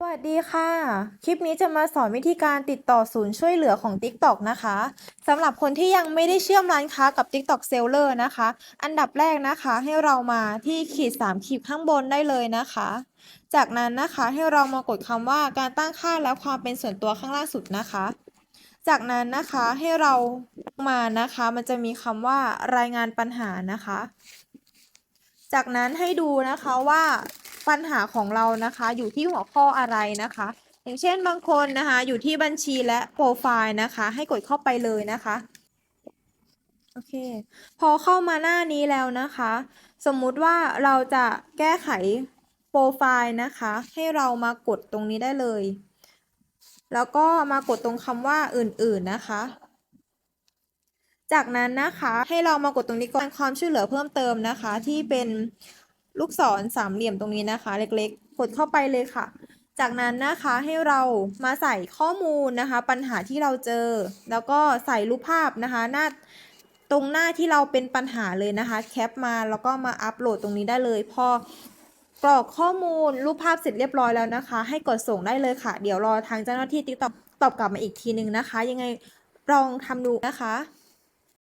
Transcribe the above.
สวัสดีค่ะ คลิปนี้จะมาสอนวิธีการติดต่อศูนย์ช่วยเหลือของ TikTok นะคะสำหรับคนที่ยังไม่ได้เชื่อมร้านค้ากับ TikTok Seller นะคะ อันดับแรกนะคะให้เรามาที่ขีด3ขีดข้างบนได้เลยนะคะ จากนั้นนะคะให้เรามากดคำว่าการตั้งค่าและความเป็นส่วนตัวข้างล่างสุดนะคะ จากนั้นนะคะให้เรามานะคะ มันจะมีคำว่ารายงานปัญหานะคะ จากนั้นให้ดูนะคะว่า ปัญหาของเรานะคะ อยู่ที่หัวข้ออะไรนะคะ อย่างเช่นบางคนนะคะ อยู่ที่บัญชีและโปรไฟล์นะคะ ให้กดเข้าไปเลยนะคะโอเค พอเข้ามาหน้านี้แล้วนะคะ สมมุติว่าเราจะแก้ไขโปรไฟล์นะคะ ให้เรามากดตรงนี้ได้เลย แล้วก็มากดตรงคำว่าอื่นๆนะคะ จากนั้นนะคะให้เรามากดตรงนี้ก่อนความช่วยเหลือเพิ่มเติมนะคะ ที่เป็น ลูกศรสามเหลี่ยมตรงนี้นะคะ เล็กๆ กดเข้าไปเลยค่ะ จากนั้นนะคะให้เรามาใส่ข้อมูลนะคะ ปัญหาที่เราเจอ แล้วก็ใส่รูปภาพนะคะหน้าตรงหน้าที่เราเป็นปัญหาเลยนะคะแคปมาแล้วก็มาอัปโหลดตรงนี้ได้เลย พอกรอกข้อมูลรูปภาพเสร็จเรียบร้อยแล้วนะคะ ให้กดส่งได้เลยค่ะ เดี๋ยวรอทางเจ้าหน้าที่ติ๊กต็อตอบกลับมาอีกทีนึงนะคะ ยังไงลองทำดูนะคะ